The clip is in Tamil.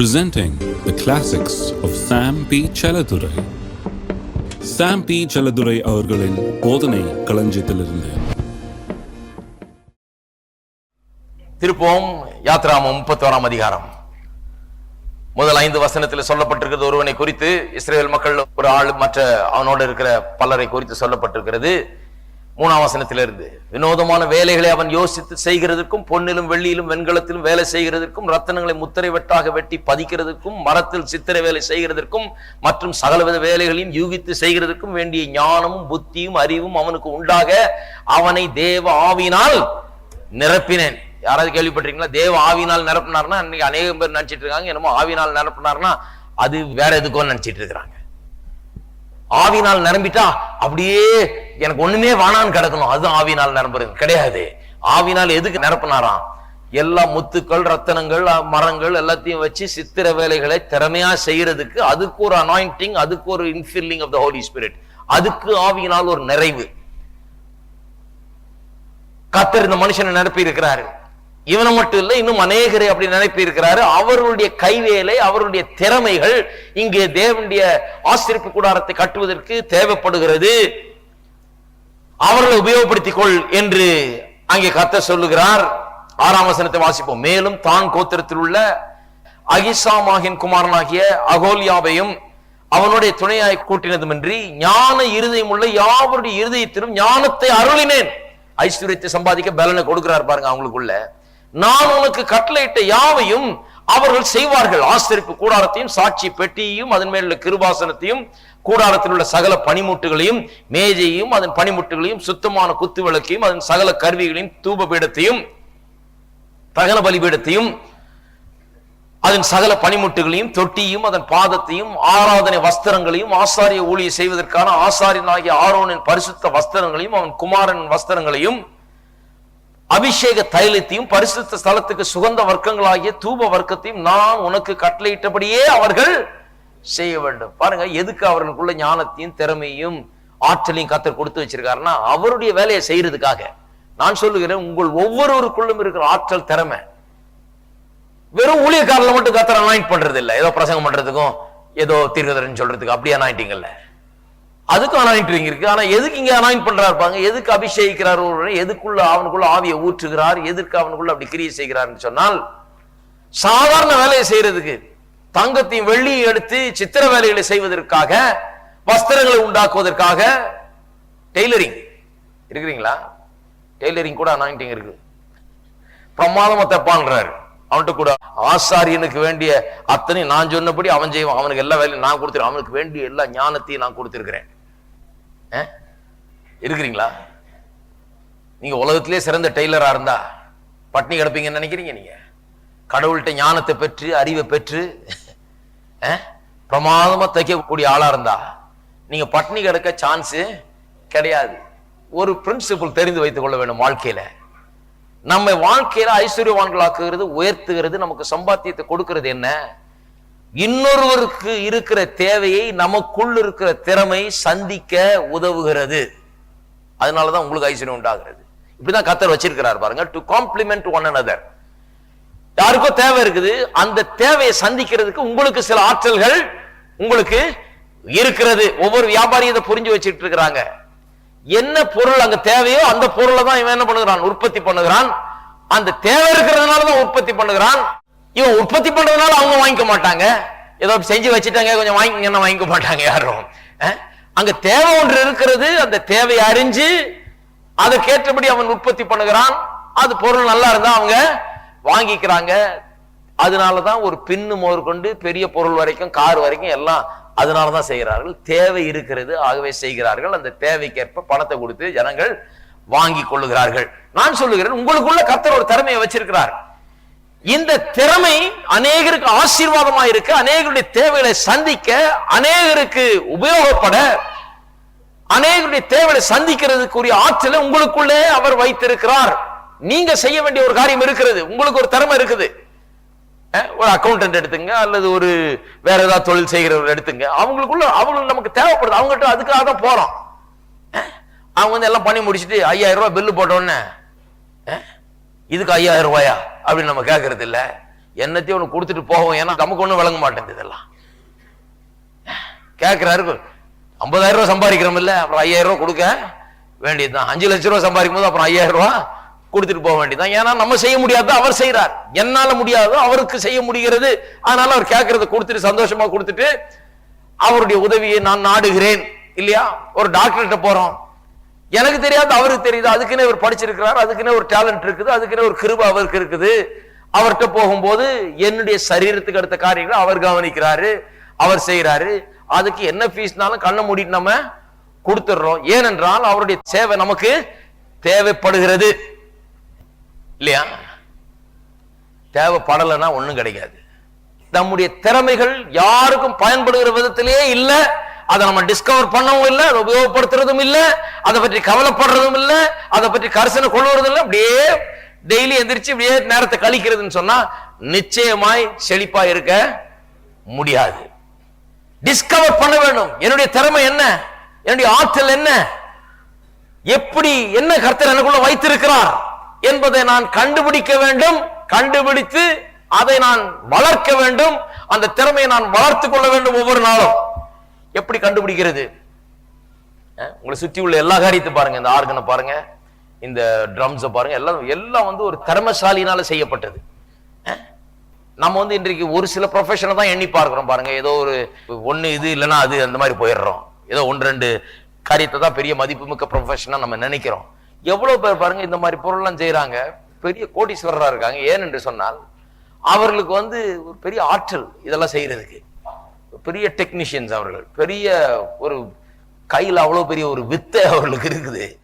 presenting the classics of Sam P. Chaladurai. Sam P Chelladurai அவர்களின் போதனை களஞ்சியத்திலிருந்து திருப்போம் யாத்ராமம் முப்பத்தோராம் அதிகாரம் முதல் ஐந்து வசனத்தில் சொல்லப்பட்டிருக்கிறது ஒருவனை குறித்து இஸ்ரேல் மக்கள் ஒரு ஆள் மற்ற அவனோடு இருக்கிற பலரை குறித்து சொல்லப்பட்டிருக்கிறது மூணாம் வசனத்திலிருந்து. வினோதமான வேலைகளை அவன் யோசித்து செய்கிறதற்கும் பொன்னிலும் வெள்ளியிலும் வெண்கலத்திலும் வேலை செய்கிறதற்கும் ரத்தனங்களை முத்திரை வெட்டாக வெட்டி பதிக்கிறதற்கும் மரத்தில் சித்திரை வேலை செய்கிறதற்கும் மற்றும் சகலவித வேலைகளையும் யூகித்து செய்கிறதற்கும் வேண்டிய ஞானமும் புத்தியும் அறிவும் அவனுக்கு உண்டாக அவனை தேவ ஆவினால் நிரப்பினேன். யாராவது கேள்விப்பட்டிருக்கீங்களா? தேவ ஆவினால் நிரப்பினார்னா இன்னைக்கு அநேகம் பேர் நினைச்சிட்டு இருக்காங்க. என்னமோ ஆவினால் நிரப்பினார்னா அது வேற எதுக்கோ நினைச்சிட்டு இருக்கிறாங்க. ஆவினால் நிரம்பிட்டா அப்படியே எனக்கு ஒண்ணுமே வானான்னு கிடக்கணும். அது ஆவினால் நிரம்புறது. கிடையாது. ஆவினால் எதுக்கு நிரப்பினாராம்? எல்லா முத்துக்கள் ரத்தனங்கள் மரங்கள் எல்லாத்தையும் வச்சு சித்திர வேலைகளை திறமையா செய்யறதுக்கு அதுக்கு ஒரு அனாயிண்டிங் அதுக்கு ஒரு infilling of the holy spirit அதுக்கு ஆவியினால் ஒரு நிறைவு. கத்தர் இந்த மனுஷனை நிரப்பி இருக்கிறாரு இவனை மட்டும் இல்ல இன்னும் அநேகரை அப்படி நிரப்பி இருக்கிறாரு அவருடைய கைவேலை அவருடைய திறமைகள் இங்கே தேவனுடைய ஆசிரிப்பு கூடாரத்தை கட்டுவதற்கு தேவைப்படுகிறது. அவர்களை உபயோகப்படுத்திக் கொள் என்று அங்கே கத்த சொல்லுகிறார். ஆறாம் வசனத்தை வாசிப்போம். மேலும் தான் கோத்திரத்தில் உள்ள அகிசாமாகின் குமாரனாகிய அகோலியாவையும் அவனுடைய துணையாய் கூட்டினதுமின்றி ஞான இருதயம் உள்ள யாவருடைய இருதயத்திலும் ஞானத்தை அருளினேன். ஐஸ்வர்யத்தை சம்பாதிக்க பலனை கொடுக்கிறார் பாருங்க அவங்களுக்குள்ள. நான் உனக்கு கட்டளையிட்ட யாவையும் அவர்கள் செய்வார்கள். ஆசிரிப்பு கூடாரத்தையும் சாட்சி பெட்டியையும் அதன் மேல் உள்ள கிருபாசனத்தையும் கூடாரத்தில் உள்ள சகல பனிமுட்டுகளையும் மேஜையும் அதன் பனிமுட்டுகளையும் சுத்தமான குத்து விளக்கையும் அதன் சகல கருவிகளையும் தூப பீடத்தையும் தகன பலிபீடத்தையும் அதன் சகல பனிமுட்டுகளையும் தொட்டியும் அதன் பாதத்தையும் ஆராதனை வஸ்திரங்களையும் ஆசாரிய ஊழியை செய்வதற்கான ஆசாரியனாகிய ஆரோனின் பரிசுத்த வஸ்திரங்களையும் அவன் குமாரன் வஸ்திரங்களையும் அபிஷேக தைலத்தையும் பரிசுத்த ஸ்தலத்துக்கு சுகந்த வர்க்கங்களாகிய தூப வர்க்கத்தையும் நான் உனக்கு கட்டளையிட்டபடியே அவர்கள் செய்ய வேண்டும். பாருங்க எதுக்கு அவர்களுக்குள்ள ஞானத்தையும் திறமையும் ஆற்றலையும் கத்தர் கொடுத்து வச்சிருக்காருன்னா அவருடைய வேலையை செய்யறதுக்காக. நான் சொல்லுகிறேன் உங்கள் ஒவ்வொருவருக்குள்ளும் இருக்கிற ஆற்றல் திறமை. வெறும் ஊழியக்காரில் மட்டும் கத்தர் அனாயிண்ட் பண்றது இல்லை ஏதோ பிரசங்கம் பண்றதுக்கும் ஏதோ தீர்க்கதரன் சொல்றதுக்கு அப்படியே அனாயிண்டிங் அதுக்கும் அனாயிண்டிங் இருக்கு. ஆனா எதுக்கு இங்க அனாயின் பண்றாரு பாருங்க. எதுக்கு அபிஷேகிக்கிறார் ஒரு எதுக்குள்ள அவனுக்குள்ள ஆவியை ஊற்றுகிறார்? எதற்கு அவனுக்குள்ள அப்படி கிரியை செய்கிறார்னு சொன்னால் சாதாரண வேலையை செய்யறதுக்கு தங்கத்தையும் வெள்ளியும் எடுத்து சித்திர வேலைகளை செய்வதற்காக வஸ்திரங்களை உண்டாக்குவதற்காக டெய்லரிங் இருக்கிறீங்களா? டெய்லரிங் கூட அனாயிண்டிங் இருக்கு. பிரமாதமா தப்பான்றாரு. அவன்கிட்ட கூட ஆசாரியனுக்கு வேண்டிய அத்தனை நான் சொன்னபடி அவன் செய்வான். அவனுக்கு எல்லா வேலையும் நான் கொடுத்துருவேன் அவனுக்கு வேண்டிய எல்லா ஞானத்தையும் நான் கொடுத்திருக்கிறேன். இருக்கிறீங்களா? நீங்க உலகத்திலே சிறந்த டெய்லரா இருந்தா பட்னி கிடப்பீங்கன்னு நினைக்கிறீங்க நீங்க? கடவுள்கிட்ட ஞானத்தை பெற்று அறிவை பெற்று அஹ், பிரமாதமா தைக்கக்கூடிய ஆளா இருந்தா நீங்க பட்னி கிடக்க சான்ஸு கிடையாது. ஒரு பிரின்சிபிள் தெரிந்து வைத்துக் கொள்ள வேண்டும் வாழ்க்கையில. நம்ம வாழ்க்கையில ஐஸ்வர்யவான்களாக்குகிறது உயர்த்துகிறது நமக்கு சம்பாத்தியத்தை கொடுக்கறது என்ன? இன்னொருவருக்கு இருக்கிற தேவையை நமக்குள் இருக்கிற திறமை சந்திக்க உதவுகிறது. அதனாலதான் உங்களுக்கு ஐஸ்வர்யம் உண்டாகிறது. இப்படிதான் கத்தர் வச்சிருக்கிறார் பாருங்க. டு காம்ப்ளிமெண்ட் ஒன் அனதர் யாருக்கோ தேவை இருக்குது. அந்த தேவையை சந்திக்கிறதுக்கு உங்களுக்கு சில ஆற்றல்கள் உங்களுக்கு இருக்கிறது. ஒவ்வொரு வியாபாரியும் இதை புரிஞ்சு வச்சுட்டு இருக்கிறாங்க. என்ன பொருள் அங்க தேவையோ அந்த பொருளை தான் இவன் என்ன பண்ணுகிறான்? உற்பத்தி பண்ணுகிறான். அந்த தேவை இருக்கிறதுனால தான் உற்பத்தி பண்ணுகிறான். இவன் உற்பத்தி பண்றதுனால அவங்க வாங்கிக்க மாட்டாங்க. ஏதோ செஞ்சு வச்சுட்டாங்க கொஞ்சம் வாங்கிங்கன்னா வாங்கிக்க மாட்டாங்க யாரும். அங்க தேவை ஒன்று இருக்கிறது அந்த தேவையை அறிஞ்சு அதற்கேற்றபடி அவன் உற்பத்தி பண்ணுகிறான். அது பொருள் நல்லா இருந்தா அவங்க வாங்கிக்கிறாங்க. அதனாலதான் ஒரு பின்னு மோர் கொண்டு பெரிய பொருள் வரைக்கும் கார் வரைக்கும் எல்லாம் அதனாலதான் செய்கிறார்கள். தேவை இருக்கிறது ஆகவே செய்கிறார்கள். அந்த தேவைக்கேற்ப பணத்தை கொடுத்து ஜனங்கள் வாங்கி கொள்ளுகிறார்கள். நான் சொல்லுகிறேன் உங்களுக்குள்ள கத்தர் ஒரு திறமையை வச்சிருக்கிறார். இந்த திறமை அநேகருக்கு ஆசீர்வாதமா இருக்க அநேகருடைய தேவைகளை சந்திக்க அநேகருக்கு உபயோகப்பட அநேகருடைய தேவைகளை சந்திக்கிறதுக்குரிய ஆற்றலை உங்களுக்குள்ளே அவர் வைத்திருக்கிறார். நீங்க செய்ய வேண்டிய ஒரு காரியம் இருக்கிறது. உங்களுக்கு ஒரு திறமை இருக்குது. ஒரு அக்கௌண்டன்ட் எடுத்துங்க அல்லது ஒரு வேற ஏதாவது தொழில் செய்கிறவர் எடுத்துங்க. அவங்களுக்குள்ள அவங்களுக்கு நமக்கு தேவைப்படுது. அவங்ககிட்ட அதுக்காக தான் போறோம். அவங்க வந்து எல்லாம் பண்ணி முடிச்சுட்டு ஐயாயிரம் ரூபாய் பில்லு போட்டோன்னு இதுக்கு ஐயாயிரம் ரூபாயா? அப்படின்னு நம்ம கேட்கறது இல்லை. என்னத்தையும் ஒன்று கொடுத்துட்டு போவோம். ஏன்னா நமக்கு ஒன்றும் விளங்க மாட்டேங்குது இதெல்லாம். கேட்குறாரு ஐம்பதாயிரம் ரூபா சம்பாதிக்கிறோம் இல்லை. அப்புறம் ஐயாயிரம் ரூபா கொடுக்க வேண்டியதுதான். அஞ்சு லட்சம் ரூபா சம்பாதிக்கும் போது அப்புறம் ஐயாயிரம் ரூபா கொடுத்துட்டு போக வேண்டியதுதான். ஏன்னா நம்ம செய்ய முடியாத அவர் செய்கிறார் என்னால முடியாதோ. அவருக்கு செய்ய முடிகிறது. அதனால அவர் கேட்கறத கொடுத்துட்டு சந்தோஷமா கொடுத்துட்டு அவருடைய உதவியை நான் நாடுகிறேன். இல்லையா? ஒரு டாக்டர்கிட்ட போறோம். எனக்கு தெரியாது அவருக்கு தெரியுது. அதுக்குன்னே இவர் படிச்சிருக்கிறார் அதுக்குன்னே ஒரு டேலண்ட் இருக்குது அதுக்குன்னே ஒரு கிருபை அவருக்கு இருக்குது. அவர்கிட்ட போகும்போது என்னுடைய சரீரத்துக்கு அடுத்த காரியங்களை அவர் கவனிக்கிறாரு அவர் செய்யறாரு அதுக்கு என்ன ஃபீஸ்னாலும் கண்ணை மூடிட்டு நம்ம கொடுத்துடுறோம். ஏனென்றால் அவருடைய சேவை நமக்கு தேவைப்படுகிறது. இல்லையா? தேவைப்படலைன்னா ஒன்றும் கிடைக்காது. நம்முடைய திறமைகள் யாருக்கும் பயன்படுகிற விதத்திலேயே இல்ல. அதை நம்ம டிஸ்கவர் பண்ணவும் இல்லை அதை உபயோகப்படுத்துறதும் இல்லை அதை பற்றி கவலைப்படுறதும் இல்லை அதை பற்றி கரிசனை கொள்வதும் இல்லை. அப்படியே டெய்லி எந்திரிச்சு அப்படியே நேரத்தை கழிக்கிறதுன்னு சொன்னா நிச்சயமாய் செழிப்பா இருக்க முடியாது. டிஸ்கவர் பண்ண வேண்டும். என்னுடைய திறமை என்ன? என்னுடைய ஆற்றல் என்ன? எப்படி என்ன கர்த்தர் எனக்குள்ள வைத்திருக்கிறார் என்பதை நான் கண்டுபிடிக்க வேண்டும். கண்டுபிடித்து அதை நான் வளர்க்க வேண்டும். அந்த திறமையை நான் வளர்த்துக் கொள்ள வேண்டும் ஒவ்வொரு நாளும். எப்படி கண்டுபிடிக்கிறது? உங்களை சுற்றி உள்ள எல்லா காரியத்தை பாருங்க இந்த ஆர்கனை பாருங்க இந்த ட்ரம்ஸை பாருங்க எல்லாம் எல்லாம் வந்து ஒரு திறமசாலினால செய்யப்பட்டது. நம்ம வந்து இன்றைக்கு ஒரு சில ப்ரொஃபஷனை தான் எண்ணி பார்க்குறோம் பாருங்க. ஏதோ ஒரு ஒன்று இது இல்லைன்னா அது அந்த மாதிரி போயிடுறோம். ஏதோ ஒன்று ரெண்டு காரியத்தை தான் பெரிய மதிப்புமிக்க ப்ரொஃபஷனாக நம்ம நினைக்கிறோம். எவ்வளோ பேர் பாருங்க இந்த மாதிரி பொருள்லாம் செய்கிறாங்க பெரிய கோடீஸ்வரராக இருக்காங்க. ஏன் என்று சொன்னால் அவர்களுக்கு வந்து ஒரு பெரிய ஆற்றல் இதெல்லாம் செய்கிறதுக்கு பெரிய டெக்னீஷியன்ஸ் அவர்கள். பெரிய ஒரு கையில் அவ்வளோ பெரிய ஒரு வித்தை அவர்களுக்கு இருக்குது.